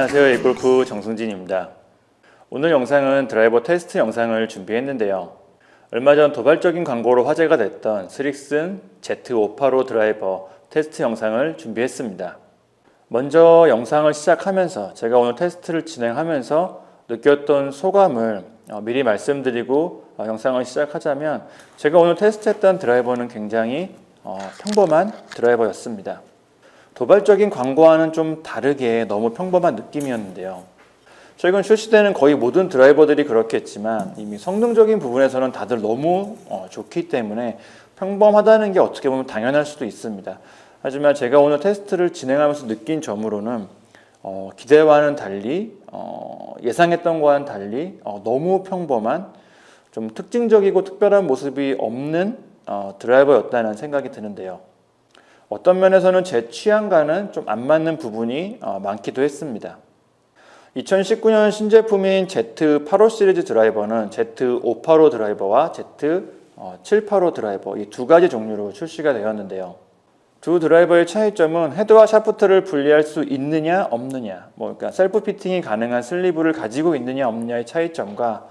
안녕하세요. 에골프 정승진입니다. 오늘 영상은 드라이버 테스트 영상을 준비했는데요. 얼마 전 도발적인 광고로 화제가 됐던 스릭슨 Z585 드라이버 테스트 영상을 준비했습니다. 먼저 영상을 시작하면서 제가 오늘 테스트를 진행하면서 느꼈던 소감을 어, 미리 말씀드리고 어, 영상을 시작하자면 제가 오늘 테스트했던 드라이버는 굉장히 어, 평범한 드라이버였습니다. 도발적인 광고와는 좀 다르게 너무 평범한 느낌이었는데요. 최근 출시되는 거의 모든 드라이버들이 그렇겠지만 이미 성능적인 부분에서는 다들 너무 어, 좋기 때문에 평범하다는 게 어떻게 보면 당연할 수도 있습니다. 하지만 제가 오늘 테스트를 진행하면서 느낀 점으로는 어, 기대와는 달리 어, 예상했던 거와는 달리 어, 너무 평범한 좀 특징적이고 특별한 모습이 없는 어, 드라이버였다는 생각이 드는데요. 어떤 면에서는 제 취향과는 좀 안 맞는 부분이 어, 많기도 했습니다. 2019년 신제품인 Z85 시리즈 드라이버는 Z585 드라이버와 Z785 드라이버 이 두 가지 종류로 출시가 되었는데요. 두 드라이버의 차이점은 헤드와 샤프트를 분리할 수 있느냐 없느냐, 뭐 그러니까 셀프 피팅이 가능한 슬리브를 가지고 있느냐 없느냐의 차이점과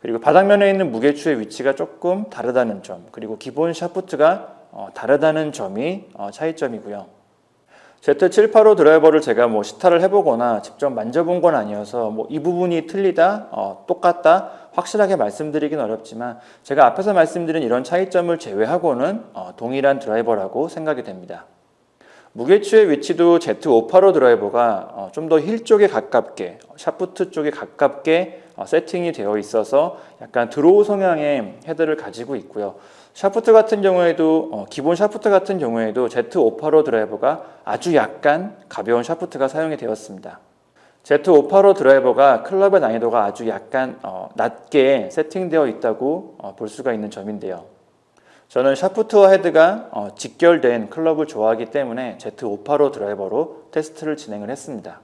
그리고 바닥면에 있는 무게추의 위치가 조금 다르다는 점, 그리고 기본 샤프트가 어, 다르다는 점이 어, 차이점이고요. Z785 드라이버를 제가 뭐 시타를 해보거나 직접 만져본 건 아니어서 뭐 이 부분이 틀리다, 어, 똑같다 확실하게 말씀드리긴 어렵지만 제가 앞에서 말씀드린 이런 차이점을 제외하고는 어, 동일한 드라이버라고 생각이 됩니다. 무게추의 위치도 Z585 드라이버가 어, 좀더 힐 쪽에 가깝게 샤프트 쪽에 가깝게 어, 세팅이 되어 있어서 약간 드로우 성향의 헤드를 가지고 있고요. 샤프트 같은 경우에도 어, 기본 샤프트 같은 경우에도 Z585 드라이버가 아주 약간 가벼운 샤프트가 사용이 되었습니다. Z585 드라이버가 클럽의 난이도가 아주 약간 어, 낮게 세팅되어 있다고 어, 볼 수가 있는 점인데요. 저는 샤프트와 헤드가 어, 직결된 클럽을 좋아하기 때문에 Z585 드라이버로 테스트를 진행을 했습니다.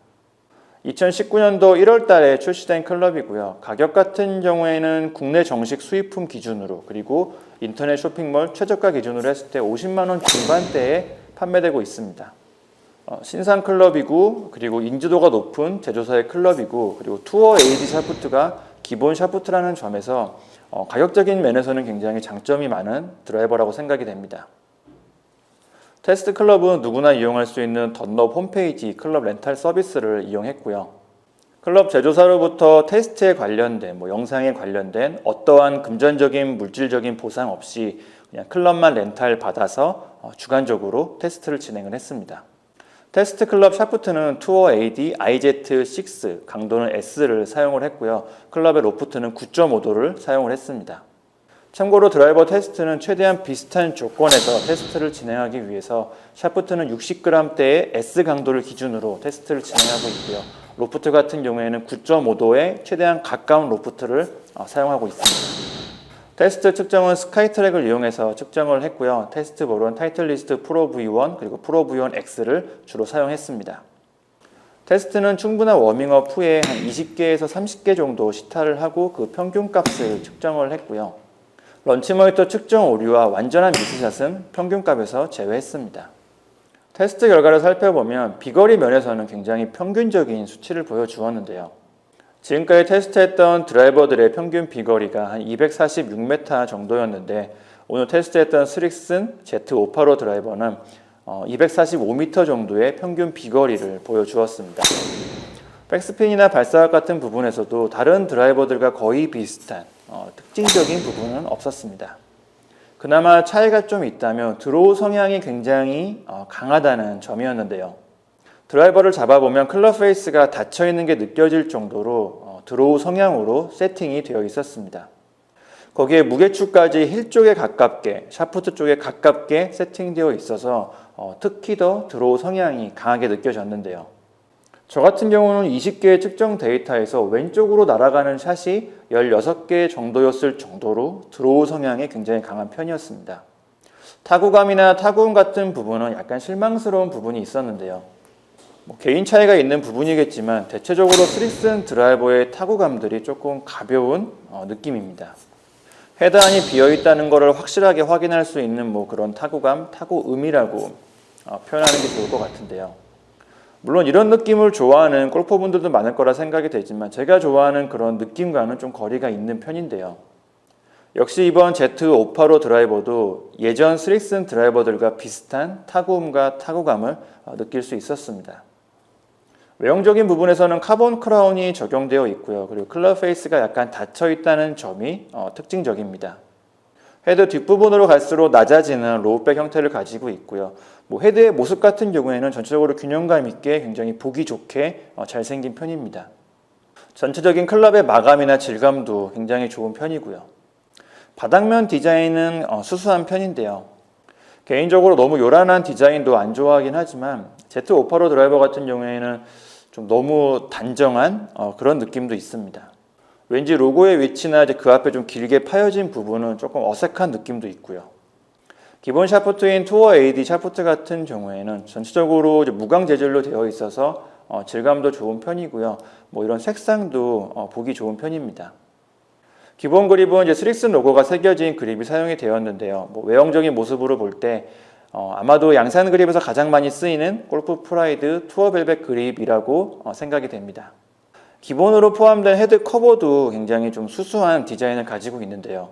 2019년도 1월 달에 출시된 클럽이고요. 가격 같은 경우에는 국내 정식 수입품 기준으로 그리고 인터넷 쇼핑몰 최저가 기준으로 했을 때 50만 원 중반대에 판매되고 있습니다. 어, 신상 클럽이고 그리고 인지도가 높은 제조사의 클럽이고 그리고 투어 AD 샤프트가 기본 샤프트라는 점에서 어, 가격적인 면에서는 굉장히 장점이 많은 드라이버라고 생각이 됩니다. 테스트 클럽은 누구나 이용할 수 있는 던럽 홈페이지 클럽 렌탈 서비스를 이용했고요. 클럽 제조사로부터 테스트에 관련된 뭐 영상에 관련된 어떠한 금전적인 물질적인 보상 없이 그냥 클럽만 렌탈 받아서 어, 주관적으로 테스트를 진행을 했습니다. 테스트 클럽 샤프트는 투어 AD IZ6 강도는 S를 사용을 했고요. 클럽의 로프트는 9.5도를 사용을 했습니다. 참고로 드라이버 테스트는 최대한 비슷한 조건에서 테스트를 진행하기 위해서 샤프트는 60g대의 S 강도를 기준으로 테스트를 진행하고 있고요. 로프트 같은 경우에는 9.5도에 최대한 가까운 로프트를 어, 사용하고 있습니다. 테스트 측정은 스카이트랙을 이용해서 측정을 했고요. 테스트 볼은 타이틀리스트 프로 V1 그리고 프로 V1 X를 주로 사용했습니다. 테스트는 충분한 워밍업 후에 한 20개에서 30개 정도 시타를 하고 그 평균 값을 측정을 했고요. 런치 모니터 측정 오류와 완전한 미스샷은 평균값에서 제외했습니다. 테스트 결과를 살펴보면 비거리 면에서는 굉장히 평균적인 수치를 보여주었는데요. 지금까지 테스트했던 드라이버들의 평균 비거리가 한 246m 정도였는데 오늘 테스트했던 스릭슨 Z585 드라이버는 245m 정도의 평균 비거리를 보여주었습니다. 백스핀이나 발사각 같은 부분에서도 다른 드라이버들과 거의 비슷한 어, 특징적인 부분은 없었습니다. 그나마 차이가 좀 있다면 드로우 성향이 굉장히 어, 강하다는 점이었는데요. 드라이버를 잡아보면 클럽 페이스가 닫혀 있는 게 느껴질 정도로 어, 드로우 성향으로 세팅이 되어 있었습니다. 거기에 무게추까지 힐 쪽에 가깝게 샤프트 쪽에 가깝게 세팅되어 있어서 어, 특히 더 드로우 성향이 강하게 느껴졌는데요. 저 같은 경우는 20개의 측정 데이터에서 왼쪽으로 날아가는 샷이 16개 정도였을 정도로 드로우 성향이 굉장히 강한 편이었습니다. 타구감이나 타구음 같은 부분은 약간 실망스러운 부분이 있었는데요. 뭐 개인 차이가 있는 부분이겠지만 대체적으로 스리슨 드라이버의 타구감들이 조금 가벼운 어, 느낌입니다. 헤드 안이 비어 있다는 것을 확실하게 확인할 수 있는 뭐 그런 타구감, 타구음이라고 어, 표현하는 게 좋을 것 같은데요. 물론 이런 느낌을 좋아하는 골퍼분들도 많을 거라 생각이 되지만 제가 좋아하는 그런 느낌과는 좀 거리가 있는 편인데요. 역시 이번 Z585 드라이버도 예전 스릭슨 드라이버들과 비슷한 타구음과 타구감을 어, 느낄 수 있었습니다. 외형적인 부분에서는 카본 크라운이 적용되어 있고요. 그리고 클럽 페이스가 약간 닫혀 있다는 점이 어, 특징적입니다. 헤드 뒷부분으로 갈수록 낮아지는 로우백 형태를 가지고 있고요. 뭐 헤드의 모습 같은 경우에는 전체적으로 균형감 있게 굉장히 보기 좋게 어, 잘생긴 편입니다. 전체적인 클럽의 마감이나 질감도 굉장히 좋은 편이고요. 바닥면 디자인은 어, 수수한 편인데요. 개인적으로 너무 요란한 디자인도 안 좋아하긴 하지만 Z585 드라이버 같은 경우에는 좀 너무 단정한 어, 그런 느낌도 있습니다. 왠지 로고의 위치나 그 앞에 좀 길게 파여진 부분은 조금 어색한 느낌도 있고요. 기본 샤프트인 투어 AD 샤프트 같은 경우에는 전체적으로 무광 재질로 되어 있어서 어, 질감도 좋은 편이고요. 뭐 이런 색상도 어, 보기 좋은 편입니다. 기본 그립은 이제 스릭슨 로고가 새겨진 그립이 사용이 되었는데요. 뭐 외형적인 모습으로 볼때 어, 아마도 양산 그립에서 가장 많이 쓰이는 골프 프라이드 투어 벨벳 그립이라고 어, 생각이 됩니다. 기본으로 포함된 헤드 커버도 굉장히 좀 수수한 디자인을 가지고 있는데요.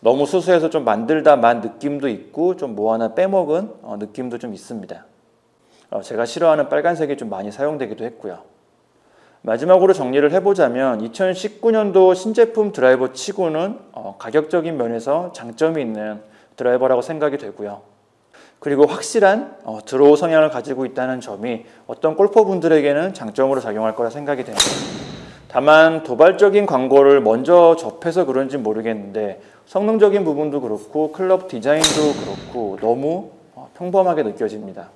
너무 수수해서 좀 만들다만 느낌도 있고 좀 뭐 하나 빼먹은 어, 느낌도 좀 있습니다. 어, 제가 싫어하는 빨간색이 좀 많이 사용되기도 했고요. 마지막으로 정리를 해보자면 2019년도 신제품 드라이버 치고는 어, 가격적인 면에서 장점이 있는 드라이버라고 생각이 되고요. 그리고 확실한 어, 드로우 성향을 가지고 있다는 점이 어떤 골퍼분들에게는 장점으로 작용할 거라 생각이 됩니다. 다만 도발적인 광고를 먼저 접해서 그런지 모르겠는데 성능적인 부분도 그렇고 클럽 디자인도 그렇고 너무 어, 평범하게 느껴집니다.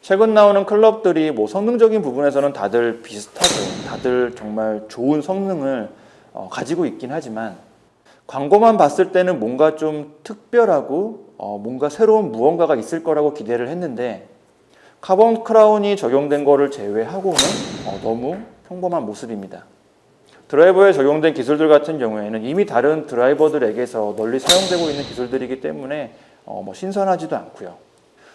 최근 나오는 클럽들이 뭐 성능적인 부분에서는 다들 비슷하고 다들 정말 좋은 성능을 어, 가지고 있긴 하지만 광고만 봤을 때는 뭔가 좀 특별하고 어, 뭔가 새로운 무언가가 있을 거라고 기대를 했는데 카본 크라운이 적용된 거를 제외하고는 어, 너무 평범한 모습입니다. 드라이버에 적용된 기술들 같은 경우에는 이미 다른 드라이버들에게서 널리 사용되고 있는 기술들이기 때문에 어, 뭐 신선하지도 않고요.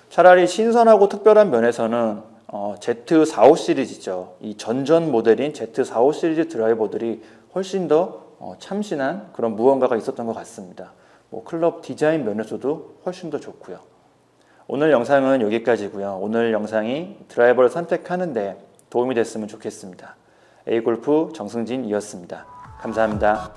차라리 신선하고 특별한 면에서는 어, Z45 시리즈죠. 이 전전 모델인 Z45 시리즈 드라이버들이 훨씬 더 어, 참신한 그런 무언가가 있었던 것 같습니다. 뭐 클럽 디자인 면에서도 훨씬 더 좋고요. 오늘 영상은 여기까지고요. 오늘 영상이 드라이버를 선택하는데 도움이 됐으면 좋겠습니다. A골프 정승진이었습니다. 감사합니다.